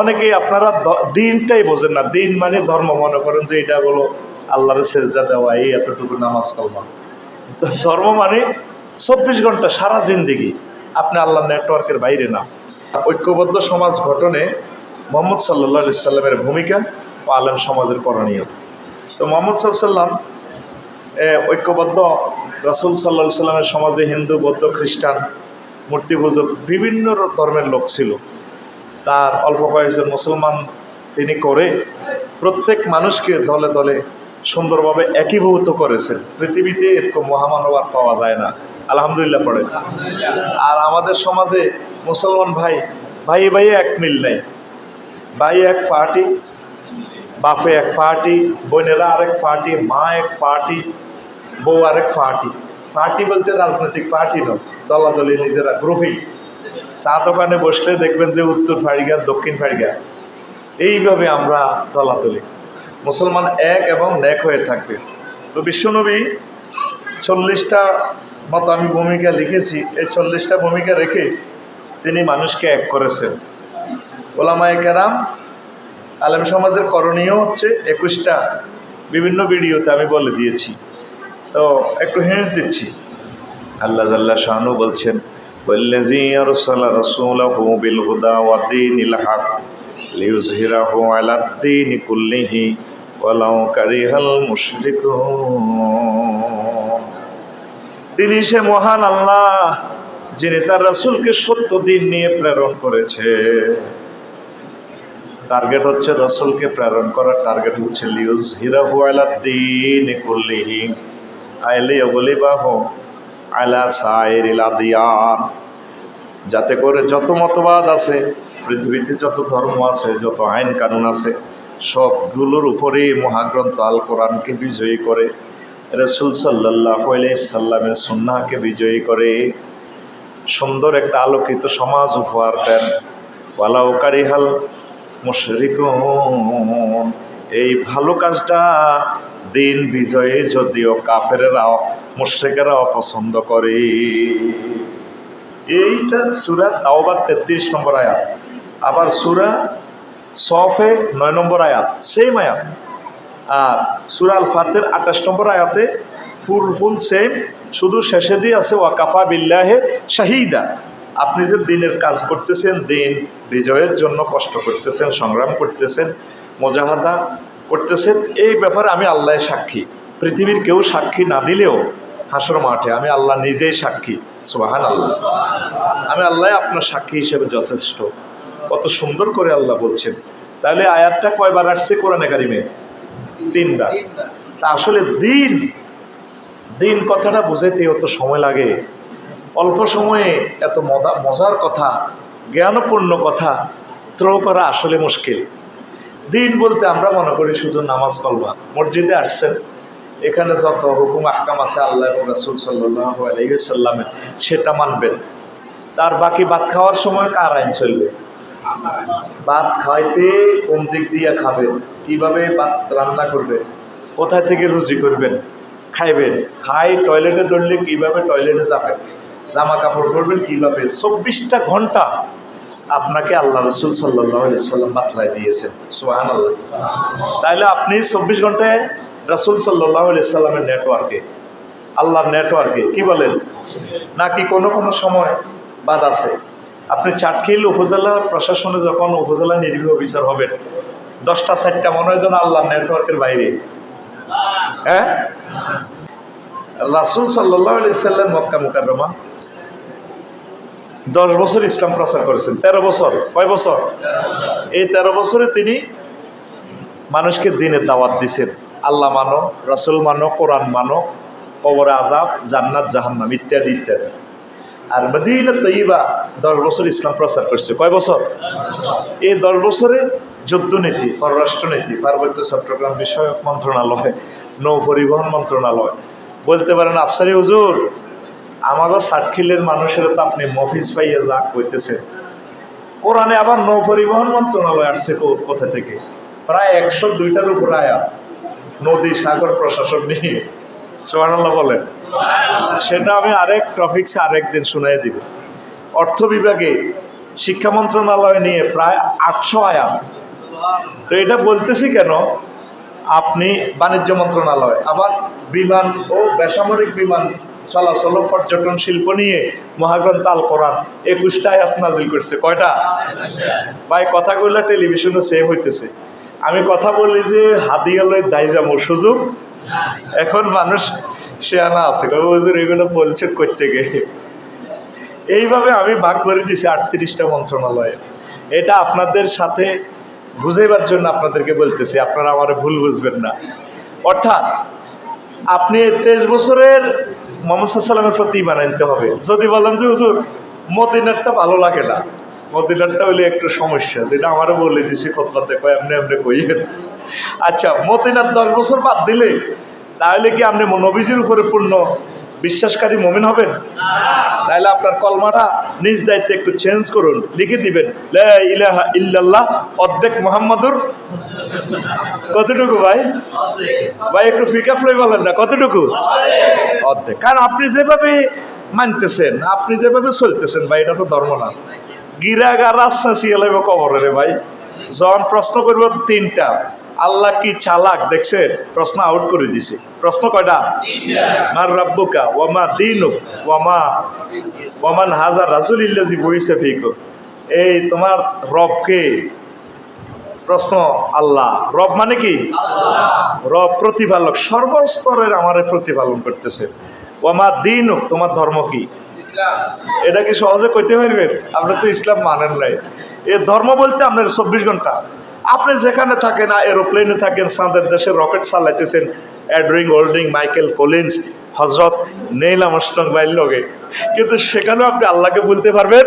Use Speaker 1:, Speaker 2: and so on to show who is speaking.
Speaker 1: অনেকেই আপনারা দিনটাই বোঝেন না। দিন মানে ধর্ম। মনে করেন যে এটা বলো আল্লাহরের সেজদা দেওয়া, এই এতটুকু নামাজ কলমা ধর্ম মানে চব্বিশ ঘণ্টা সারা জিন্দিগি আপনি আল্লাহ নেটওয়ার্কের বাইরে না। ঐক্যবদ্ধ সমাজ গঠনে মোহাম্মদ সাল্লা সাল্লামের ভূমিকা ও আলেম সমাজের করণীয়। তো মোহাম্মদ সাল্লাম ঐক্যবদ্ধ রাসুল সাল্লা সাল্লামের সমাজে হিন্দু, বৌদ্ধ, খ্রিস্টান, মূর্তি পুজো বিভিন্ন ধর্মের লোক ছিল। তার অল্প কয়েকজন মুসলমান তিনি করে প্রত্যেক মানুষকে দলে দলে সুন্দরভাবে একীভূত করেছেন। পৃথিবীতে এরকম মহামানব আর পাওয়া যায় না। আলহামদুলিল্লাহ পড়ে। আর আমাদের সমাজে মুসলমান ভাই ভাই ভাই এক মিল নেই। ভাই এক পার্টি, বাপে এক পার্টি, বোনেরা আরেক পার্টি, মা এক পার্টি, বউ আরেক পার্টি। পার্টি বলতে রাজনৈতিক পার্টি নয়, দলাদলি নিজেরা গ্রুপিং চা দোকানে বসলে দেখবেন যে উত্তর ফাড়িগা দক্ষিণ ফাড়িগা এইভাবে আমরা দলাদলি। মুসলমান এক এবং ন্যাক হয়ে থাকবে। তো বিশ্বনবী চল্লিশটা মতো আমি ভূমিকা লিখেছি। এই চল্লিশটা ভূমিকা রেখে তিনি মানুষকে এক করেছেন। ওলামায় কেরাম, আলেম সমাজের করণীয় হচ্ছে একুশটা বিভিন্ন ভিডিওতে আমি বলে দিয়েছি। তো একটু হিন্স দিচ্ছি। আল্লাহ আল্লাহ শাহানু বলছেন والذي أرسل رسوله بالهدى ودين الحق ليظهره على الدين كله ولو كره المشركون তিনি সে মহান আল্লাহ যিনি তার রাসূলকে সত্য দিন নিয়ে প্রেরণ করেছে টার্গেট হচ্ছে রসুলকে প্রেরণ করার টার্গেট হচ্ছে লিউজ হিরা হুয়ালাদ্দিন কুল্লিহি আইলি অবলিবাহ আলা সাইরিল আদিয়ান যাতে করে যত মতবাদ আছে, পৃথিবীতে যত ধর্ম আছে, যত আইন কানুন আছে, সবগুলোর উপরে মহাগ্রন্থ আল কোরআনকে বিজয়ী করে, রসুল সাল্লাহ সাল্লামের সুন্নাহকে বিজয়ী করে, সুন্দর একটা আলোকিত সমাজ উপহার দেন। ওয়ালাউ কারিহাল মুশরিকুন। এই ভালো কাজটা দিন বিজয়ে যদিও কাফেরেরা, মুশ্রিকেরা অপছন্দ করে। এইটা সুরা তাওবার তেত্রিশ নম্বর আয়াত। আবার সুরা সফে নয় নম্বর আয়াত সেম আয়াত। আর সুরা আল ফাতের আঠাশ নম্বর আয়াতে ফুল ফুল সেম শুধু শেষে দিয়ে আছে ওয়াকাফা বিল্লাহে শাহিদা। আপনি যে দিনের কাজ করতেছেন, দিন বিজয়ের জন্য কষ্ট করতেছেন, সংগ্রাম করতেছেন, মোজাহাদা করতেছেন, এই ব্যাপারে আমি আল্লাহ সাক্ষী। পৃথিবীর কেউ সাক্ষী না দিলেও হাসর মাঠে, আমি আল্লাহ নিজেই সাক্ষী সুবাহান আল্লাহ আমি আল্লাহ আপনার সাক্ষী হিসেবে যথেষ্ট। কত সুন্দর করে আল্লাহ বলছেন। তাহলে আয়াতটা কয়বার আসছে কোরআনে কারিমে? তিনবার। তা আসলে দিন দিন কথাটা বুঝাইতে অত সময় লাগে। অল্প সময়ে এত মজা মজার কথা, জ্ঞানপূর্ণ কথা থ্রো করা আসলে মুশকিল। দিন বলতে আমরা মনে করি শুধু নামাজ কলমা। মসজিদে আসছেন এখানে যত হুকুম, আহকাম আছে আল্লাহ এবং রাসুল সাল্লাহ সেটা মানবেন। তার বাকি ভাত খাওয়ার সময় কার আইন চলবে? ভাত খাইতে কোন দিক দিয়ে খাবেন কীভাবে ভাত রান্না করবেন কোথায় থেকে রুজি করবেন? খাইবেন? খাই, টয়লেটে দৌড়লে কীভাবে টয়লেটে যাবেন? জামা কাপড় পরবেন কীভাবে? চব্বিশটা ঘণ্টা আপনাকে আল্লাহ রসুল সাল্লাহ সাল্লাম বাতলায় দিয়েছেন। সুহান আল্লাহ তাহলে আপনি চব্বিশ ঘন্টায় রসুল সাল্লাহ সাল্লামের নেটওয়ার্কে, আল্লাহর নেটওয়ার্কে, কি বলেন? নাকি কোনো কোনো সময় বাদ আছে? আপনি চাটখিল উপজেলা প্রশাসনে যখন উপজেলা নির্বাহী অফিসার হবেন দশটা, চারটা, মনে হয় যেন আল্লাহ নেটওয়ার্কের বাইরে। হ্যাঁ? রাসুল সাল্লাহ সাল্লাম মক্কা মুকাররমা, দশ বছর ইসলাম প্রচার করেছেন। তেরো বছর, কয় বছর? এই তেরো বছরে তিনি মানুষকে দিনের দাওয়াত দিছেন। আল্লাহ মানো, রসুল মানো, কোরআন মানো, কবর আজাব জান্নাত, জাহান্নাম ইত্যাদি ইত্যাদি। আর মদিনা তৈবা দশ বছর ইসলাম প্রচার করছে। কয় বছর? এই দশ বছরে যুদ্ধনীতি, পররাষ্ট্রনীতি, পার্বত্য চট্টগ্রাম বিষয়ক মন্ত্রণালয় নৌ পরিবহন মন্ত্রণালয়। বলতে পারেন, আফসারি হুজুর আমারও ষাটখিলের মানুষের তো আপনি মফিজ পাইয়া যা কইতেছেন। কোরআনে আবার নৌ পরিবহন মন্ত্রণালয় আসছে কোথা থেকে? প্রায় একশো দুইটার উপর আয়াত। নদী সাগর প্রশাসন নিয়ে। সোহানাল্লাহ বলেন। সেটা আমি আরেক টপিক্সে আরেক দিন শুনাই দিব। অর্থ বিভাগে শিক্ষা মন্ত্রণালয় নিয়ে প্রায় আটশো আয়াম তো এটা বলতেছি কেন? আপনি বাণিজ্য মন্ত্রণালয়, আবার বিমান ও বেসামরিক বিমান চলাচল পর্যটন শিল্প নিয়ে মহাগ্রন্থ আল কোরআন একুশটা আয়াত নাজিল করছে। কয়টা? ভাই কথাগুলো টেলিভিশনে সেভ হইতেছে। আমি কথা বলি যে হাদিয়ালয় দায় যাব সুযোগ। এখন মানুষ শেয়ানা আছে। কবে হুজুর এগুলো বলছে করতে গিয়ে। এইভাবে আমি ভাগ করে দিছি আটত্রিশটা মন্ত্রণালয়ে। এটা আপনাদের সাথে বুঝাইবার জন্য আপনাদেরকে বলতেছি। আপনারা আমার ভুল বুঝবেন না। অর্থাৎ আপনি তেইশ বছরের মোহাম্মদ সাল্লামের প্রতি ইমান আনতে হবে। যদি বলেন যে, হুজুর, মদিনারটা ভালো লাগে না। মদিনারটা হইলে একটু সমস্যা যেটা আমারও বলে দিছি খতবাতে কয় এমনি এমনি কইয়েন আচ্ছা মদিনার দশ বছর বাদ দিলে তাহলে কি আপনি নবীজির উপরে পূর্ণ বিশ্বাসকারী মমিন হবেন? তাহলে আপনার কলমাটা নিজ দায়িত্বে একটু চেঞ্জ করুন লিখে দিবেন ইলাহা ইল্লাল্লাহ অর্ধেক মোহাম্মদুর কতটুকু ভাই? ভাই একটু ফিকা ফ্লাই বলেন না কতটুকু? অর্ধেক। কারণ আপনি যেভাবে মানতেছেন আপনি যেভাবে চলতেছেন ভাই এটা তো ধর্ম না। গিরাগা রাজশাসী এলাইব কবরে রে ভাই। যখন প্রশ্ন করব তিনটা আল্লাহ কি চালাক? দেখছেন প্রশ্ন আউট করে দিছে। প্রশ্ন কয়টা? মার রাব্বুকা ওয়ামা দিনুক ওয়ামা ওয়ামান হাজার রাসুল ইল্লাজি বইসে ফিক এই তোমার রবকে প্রশ্ন আল্লাহ। রব মানে কি? রব প্রতিপালক। সর্বস্তরের আমারে প্রতিপালন করতেছে। ওয়ামা দিনুক তোমার ধর্ম কি? এটা কি সহজে করতে পারবেন? আপনি তো ইসলাম মানেন নাই। এ ধর্ম বলতে আপনার চব্বিশ ঘণ্টা। আপনি যেখানে থাকেন, এরোপ্লেনে থাকেন, সাঁদের দেশে রকেট চালাইতেছেন, অ্যাড্রিং, ওল্ডিং, মাইকেল কোলিন্স হজরত নেইল আমস্ট্রং বাইল লগে। কিন্তু সেখানেও আপনি আল্লাহকে বলতে পারবেন?